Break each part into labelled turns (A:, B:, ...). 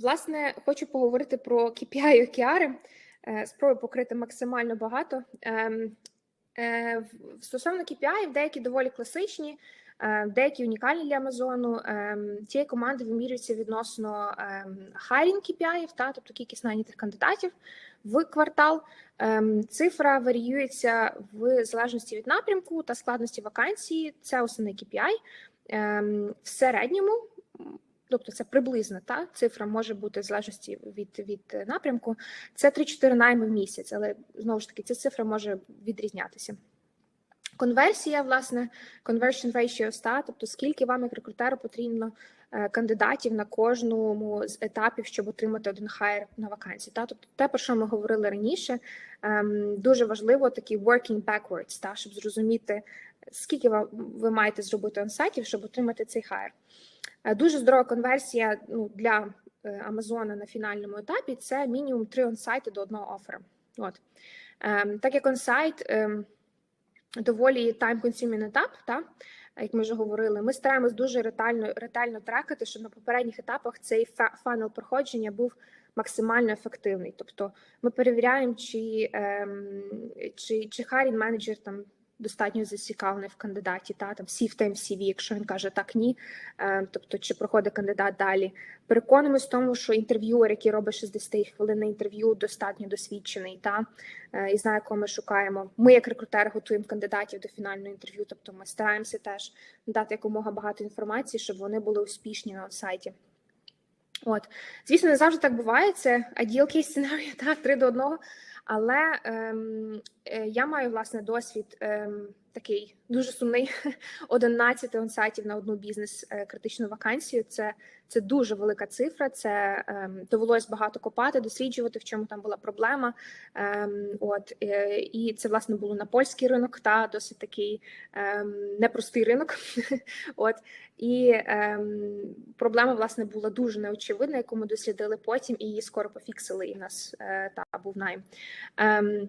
A: Власне, хочу поговорити про KPI і OKR. Е, Спробую покрити максимально багато. Ем, е, Стосовно KPI, деякі доволі класичні, е, деякі унікальні для Амазону. Ем, Цієї команди вимірюються відносно ем, hiring KPI, та, тобто кількість найнятих кандидатів в квартал. Ем, Цифра варіюється в залежності від напрямку та складності вакансії. Це основний KPI. Ем, В середньому тобто це приблизна та цифра може бути в залежності від, від е, напрямку. Це 3-4 найми в місяць, але знову ж таки ця цифра може відрізнятися. Конверсія, власне, conversion ratio 100, тобто скільки вам як рекрутеру потрібно е, кандидатів на кожному з етапів, щоб отримати один хайр на вакансії. Та? Тобто те, про що ми говорили раніше, ем, дуже важливо такий working backwards, та? щоб зрозуміти, скільки ви маєте зробити онсайтів, щоб отримати цей хайр. Е, Дуже здорова конверсія ну, для е, Амазона на фінальному етапі це мінімум три онсайти до одного оффера. От. Ем, так як онсайт ем, доволі time-consuming етап, та, як ми вже говорили, ми стараємось дуже ретельно, ретельно трекати, щоб на попередніх етапах цей фа- фанел проходження був максимально ефективний. Тобто ми перевіряємо, чи, ем, чи, чи hiring менеджер там достатньо зацікавлений в кандидаті, та там сів тайм CV, якщо він каже так, ні. Е, тобто, чи проходить кандидат далі. Переконуємось в тому, що інтерв'юер, який робить 60 хвилинне інтерв'ю, достатньо досвідчений та е, і знає, кого ми шукаємо. Ми, як рекрутери, готуємо кандидатів до фінального інтерв'ю. Тобто, ми стараємося теж дати якомога багато інформації, щоб вони були успішні на сайті. От, звісно, не завжди так буває. Це case scenario, та три до одного. Але ем, е, я маю власне досвід ем, такий дуже сумний: 11 онсайтів на одну бізнес е, критичну вакансію. Це, це дуже велика цифра. Це ем, довелось багато копати, досліджувати, в чому там була проблема. Ем, от е, і це власне було на польський ринок, та досить такий ем, непростий ринок. От і ем, проблема власне була дуже неочевидна, яку ми дослідили потім, і її скоро пофіксили. І в нас е, та був найм. Ем,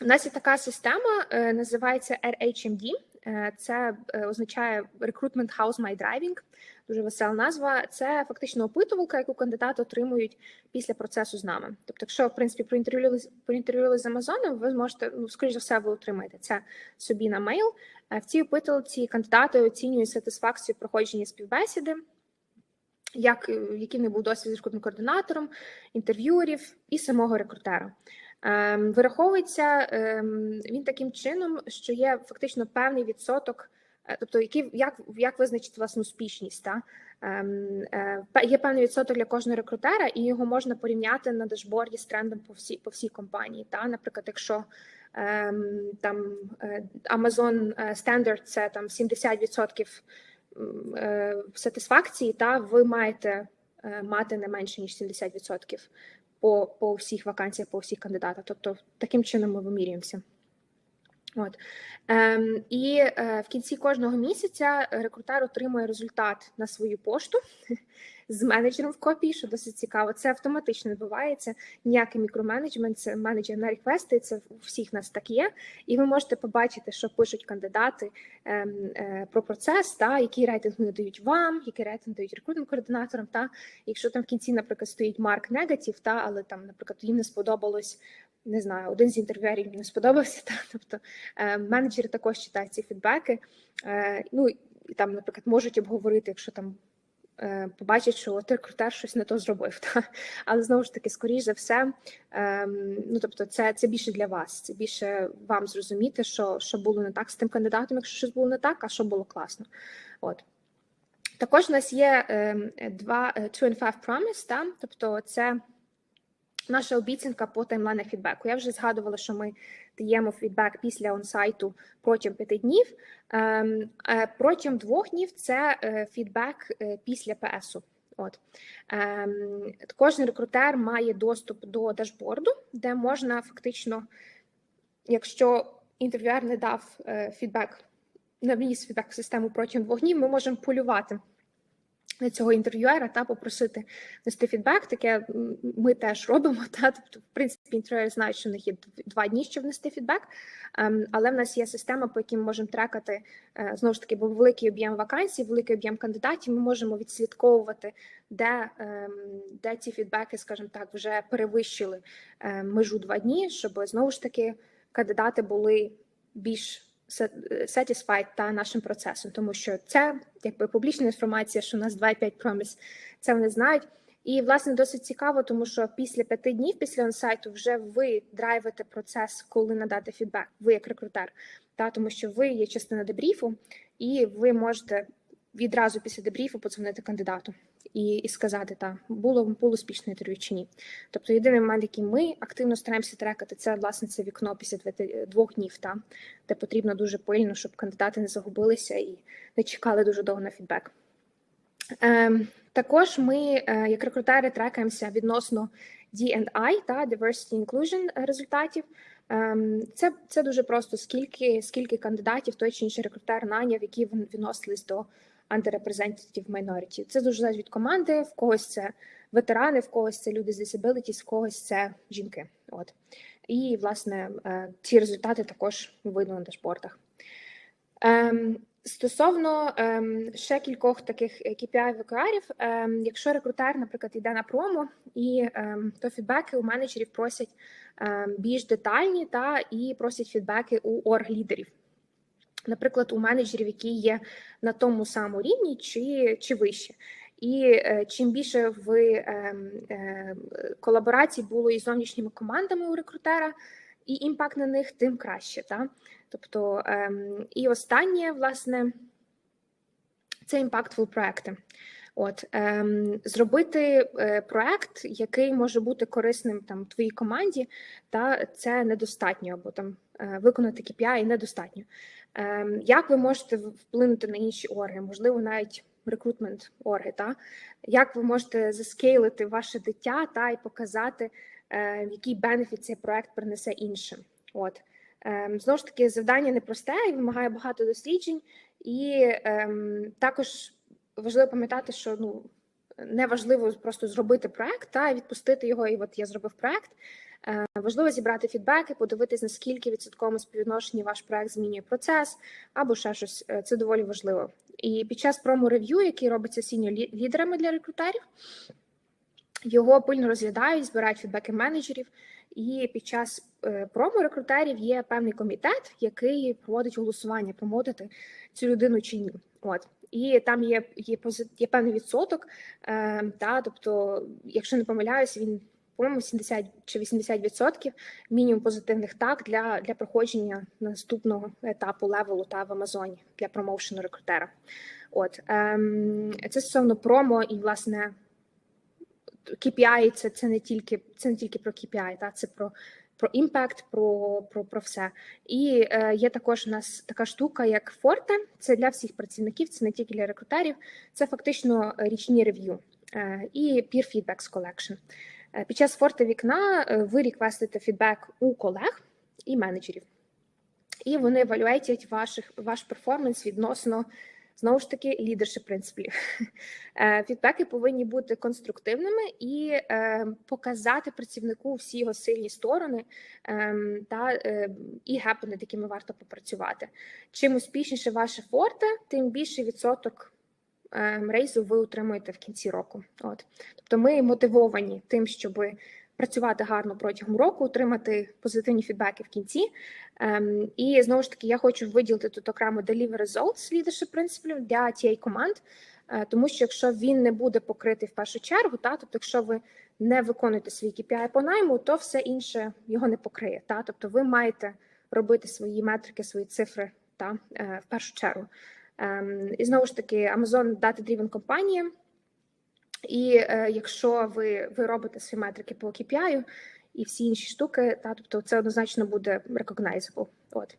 A: у нас є така система, е, називається RHMD. Е, Це е, означає Recruitment House My Driving. Дуже весела назва. Це фактично опитувалка, яку кандидати отримують після процесу з нами. Тобто, якщо в принципі проінтерв'ювали проінтерв'ювали з Амазоном, ви зможете, ну скоріш за все, ви отримаєте це собі на мейл. В цій опитувалці кандидати оцінюють сатисфакцію проходження співбесіди. Як який не був досвід з рекрутним координатором, інтерв'юерів і самого рекрутера. Ем, Вираховується ем, він таким чином, що є фактично певний відсоток, е, тобто який як, як визначити власну успішність. Та? Ем, е, Є певний відсоток для кожного рекрутера, і його можна порівняти на дашборді з трендом по всій по всій компанії. Та? Наприклад, якщо там е, Amazon Standard це там 70% е, сатисфакції, та ви маєте мати не менше ніж 70% по, по всіх вакансіях, по всіх кандидатах. Тобто таким чином ми вимірюємося. От. Ем, і е, в кінці кожного місяця рекрутер отримує результат на свою пошту з менеджером в копії, що досить цікаво. Це автоматично відбувається. Ніякий мікроменеджмент, це менеджер на реквести. Це у всіх нас так є. І ви можете побачити, що пишуть кандидати ем, е, про процес, та який рейтинг вони дають вам, який рейтинг дають рекрутним координаторам. Та якщо там в кінці, наприклад, стоїть марк негатив, та але там, наприклад, їм не сподобалось. Не знаю, один з інтерв'юерів не сподобався. Та тобто е, менеджери також читають ці фідбеки. Е, ну і там, наприклад, можуть обговорити, якщо там е, побачать, що от рекрутер щось не то зробив. Та? Але знову ж таки, скоріш за все, е, ну тобто, це, це більше для вас, це більше вам зрозуміти, що, що було не так з тим кандидатом, якщо щось було не так, а що було класно. От. Також у нас є е, два е, two and five promise, та? тобто це наша обіцянка по таймлайнах фідбеку. Я вже згадувала, що ми даємо фідбек після онсайту протягом п'яти днів. Ем, е, Протягом двох днів це е, фідбек е, після ПСу. От ем, кожен рекрутер має доступ до дашборду, де можна фактично, якщо інтерв'юер не дав фідбек, не фідбек в систему протягом двох днів, ми можемо полювати цього інтерв'юера та попросити нести фідбек. Таке ми теж робимо. Та тобто, в принципі, Pinterest знають, що в них є два дні, щоб внести фідбек. Ем, Але в нас є система, по якій ми можемо трекати е, знову ж таки, бо великий об'єм вакансій, великий об'єм кандидатів. Ми можемо відслідковувати, де, ем, де ці фідбеки, скажімо так, вже перевищили е, межу два дні, щоб знову ж таки кандидати були більш satisfied та нашим процесом, тому що це якби публічна інформація, що у нас 2,5 проміс, це вони знають. І власне досить цікаво, тому що після п'яти днів після онсайту вже ви драйвите процес, коли надати фідбек, ви як рекрутер, та тому що ви є частина дебріфу, і ви можете відразу після дебріфу подзвонити кандидату і, і сказати, та було було успішне інтерв'ю чи ні. Тобто єдиний момент, який ми активно стараємося трекати, це власне це вікно після двох днів, та де потрібно дуже пильно, щоб кандидати не загубилися і не чекали дуже довго на фідбек. Ем, також ми, е, як рекрутери, трекаємося відносно D&I, та Diversity Inclusion результатів. Ем, Це, це дуже просто, скільки, скільки кандидатів той чи інший рекрутер наняв, які відносились до underrepresentative minority. Це дуже залежить від команди, в когось це ветерани, в когось це люди з disabilities, в когось це жінки. От. І, власне, е, ці результати також видно на дашбордах. Ем, Стосовно ем, ще кількох таких KPI викарів, ем, якщо рекрутер, наприклад, йде на промо, і ем, то фідбеки у менеджерів просять ем, більш детальні та і просять фідбеки у орг-лідерів. Наприклад, у менеджерів, які є на тому самому рівні чи, чи вище. І е, чим більше в е, е, колаборацій було із зовнішніми командами у рекрутера, і імпакт на них, тим краще. Та? Тобто, ем, і останнє, власне, це імпактфул проекти. От ем, зробити е, проект, який може бути корисним там твоїй команді, та це недостатньо, або там е, виконати KPI недостатньо. Ем, як ви можете вплинути на інші орги? Можливо, навіть рекрутмент орги, та як ви можете заскейлити ваше дитя та і показати, е, який бенефіт цей проект принесе іншим? От ем, знову ж таки, завдання непросте і вимагає багато досліджень, і ем, також важливо пам'ятати, що ну не важливо просто зробити проект та відпустити його. І от я зробив проект. Е, важливо зібрати фідбеки, подивитись, наскільки відсотковому співвідношенні ваш проект змінює процес, або ще щось. Е, Це доволі важливо. І під час промо-рев'ю, який робиться сіньо лідерами для рекрутерів, його пильно розглядають, збирають фідбеки менеджерів. І під час е, промо рекрутерів є певний комітет, який проводить голосування, промовити цю людину чи ні. От і там є є, є певний відсоток. Е, та, тобто, якщо не помиляюсь, він по-моєму 70 чи 80 відсотків мінімум позитивних так для, для проходження наступного етапу левелу та в Амазоні для промоушену рекрутера. От ем, це стосовно промо і власне. KPI це, це не тільки це не тільки про KPI, та це про про імпакт, про, про, про все. І е, є також у нас така штука, як Форте. Це для всіх працівників, це не тільки для рекрутерів, це фактично річні рев'ю е, і peer feedback collection. Е, Під час форте вікна е, ви реквестите фідбек у колег і менеджерів, і вони евалюейтять ваших ваш перформанс відносно знову ж таки leadership принципів. Е, Фідбеки повинні бути конструктивними і показати працівнику всі його сильні сторони ем, та і гепи, над якими варто попрацювати. Чим успішніше ваше форте, тим більший відсоток ем, рейсу ви отримуєте в кінці року. От тобто, ми мотивовані тим, щоб працювати гарно протягом року, отримати позитивні фідбеки в кінці. Ем, і знову ж таки, я хочу виділити тут окремо deliver results leadership принципів для тієї команд. Е, Тому що якщо він не буде покритий в першу чергу, та тобто, якщо ви не виконуєте свій KPI по найму, то все інше його не покриє. Та тобто, ви маєте робити свої метрики, свої цифри та е, в першу чергу. Ем, І знову ж таки, Amazon data driven компанія. І е, якщо ви, ви робите свої метрики по KPI і всі інші штуки, та тобто це однозначно буде recognizable. От